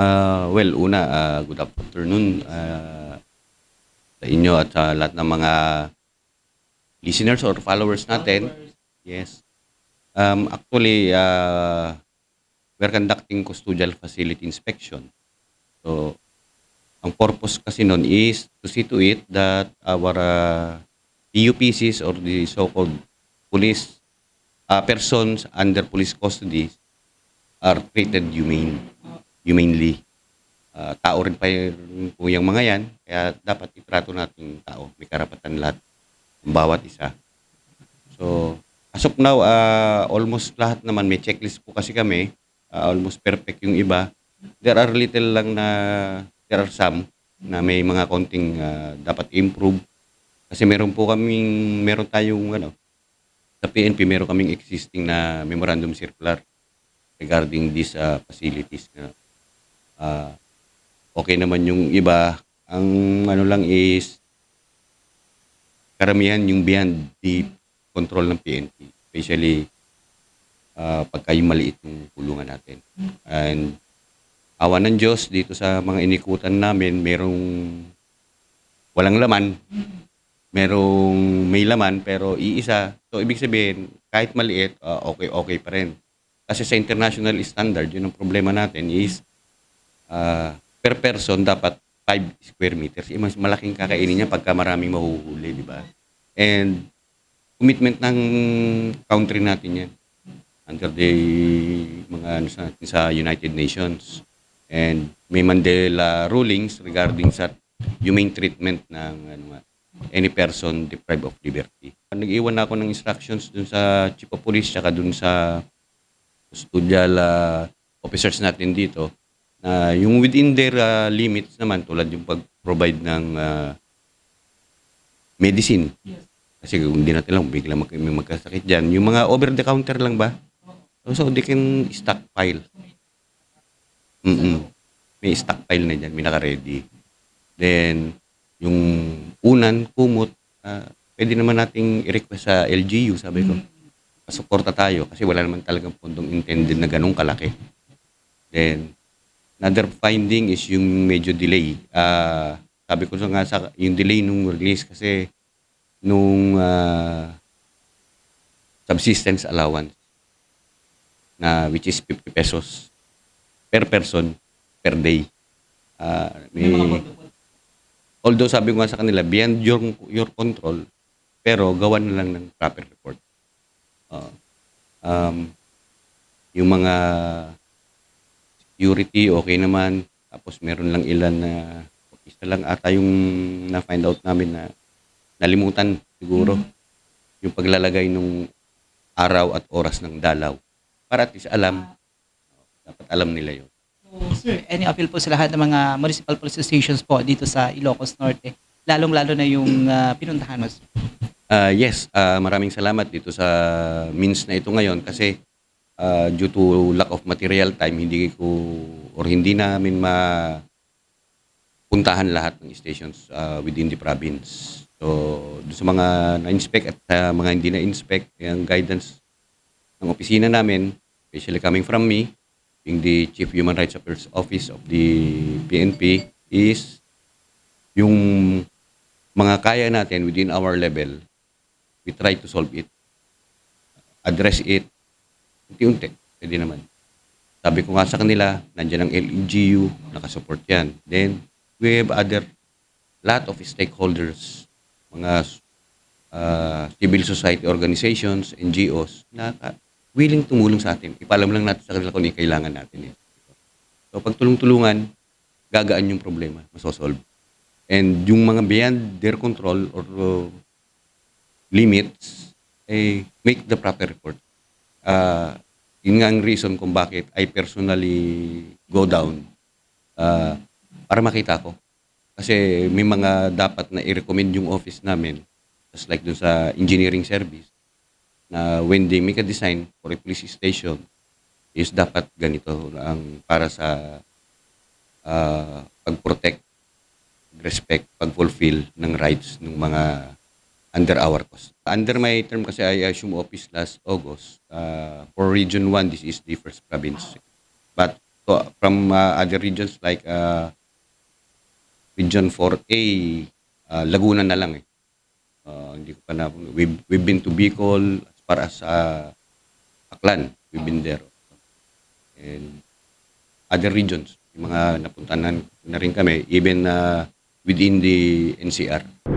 Ah, well, una, ah, good afternoon ah, sa inyo at sa lahat ng mga listeners or followers natin. Yes. Um, actually, ah, we're conducting custodial facility inspection. So, ang purpose kasi nun is to see to it that our uh, PUPCs or the so-called police uh, persons under police custody are treated humane, humanely. Ah, tao rin pa yun po yung mga yan, kaya dapat itrato natin tao. May karapatan lahat, ang bawat isa. So, as of now, ah, almost lahat naman, may checklist po kasi kami, ah, almost perfect yung iba. There are little lang na, there are some na may mga konting ah, dapat improve. Kasi meron po kaming, meron tayong ano, sa PNP meron kaming existing na memorandum circular regarding these uh, facilities na ah, okay naman yung iba ang ano lang is karamihan yung beyond the control ng PNP especially ah, pagka yung maliit yung kulungan natin and awa ng Diyos dito sa mga inikutan namin merong walang laman merong may laman pero iisa. So ibig sabihin, kahit maliit, ah, okay okay pa rin. Kasi sa international standard, yun ang problema natin is ah, per person dapat 5 square meters. Eh, mas malaking kakainin niya pagka maraming mahuhuli, di ba? And commitment ng country natin yan under the mga ano sa, sa United Nations. And may Mandela rulings regarding sa humane treatment ng ano any person deprived of liberty. Nag-iwan na ako ng instructions dun sa chief of police tsaka dun sa custodial ah, officers natin dito na yung within their ah, limits naman tulad yung pag-provide ng ah, medicine. Kasi kung hindi natin lang, bigla mag may magkasakit dyan. Yung mga over-the-counter lang ba? So, they can stockpile. Mm May stockpile na dyan, may naka-ready. Then, yung unan, kumot, ah, pwede naman nating i-request sa LGU, sabi ko. Pasuporta tayo kasi wala naman talagang pundong intended na ganong kalaki. Then, another finding is yung medyo delay. Ah, sabi ko sa nga sa yung delay nung release kasi nung ah, subsistence allowance na which is 50 pesos per person per day. Ah, may, although sabi ko nga sa kanila, beyond your, your control, pero gawan na lang ng proper report. Oo. um, yung mga security, okay naman. Tapos meron lang ilan na, isa lang ata yung na-find out namin na nalimutan siguro yung paglalagay nung araw at oras ng dalaw. Para at least alam, dapat alam nila yun. So, sir, any appeal po sa lahat ng mga municipal police stations po dito sa Ilocos Norte, lalong-lalo na yung ah, pinuntahan mo. sir? Ah, yes, ah, maraming salamat dito sa means na ito ngayon kasi ah, due to lack of material time, hindi ko or hindi namin ma puntahan lahat ng stations ah, within the province. So, sa mga na-inspect at sa mga hindi na-inspect, yung guidance ng opisina namin, especially coming from me, being the Chief Human Rights Office of the PNP, is yung mga kaya natin within our level, we try to solve it. Address it. Unti-unti. Pwede naman. Sabi ko nga sa kanila, nandiyan ang LGU, nakasupport yan. Then, we have other, lot of stakeholders, mga uh, civil society organizations, NGOs, na ka- willing tumulong sa atin. Ipalam lang natin sa kanila kung ano kailangan natin. Eh. So, pag tulong-tulungan, gagaan yung problema, masosolve. And yung mga beyond their control or uh, limits, eh, make the proper report. Ah, yun nga ang reason kung bakit I personally go down ah, para makita ko. Kasi may mga dapat na i-recommend yung office namin, just like dun sa engineering service, na when they make a design for a police station, is dapat ganito ang para sa ah, pag-protect, respect, pag-fulfill ng rights ng mga under our cost. Under my term kasi I assume office last August. Uh, for Region 1, this is the first province. But So, from uh, other regions like uh, Region 4A, uh, Laguna na lang eh. Uh, hindi ko pa na, we've, we've been to Bicol as far as uh, Aklan. We've been there. And other regions, yung mga napuntahan na rin kami, even uh, within the NCR.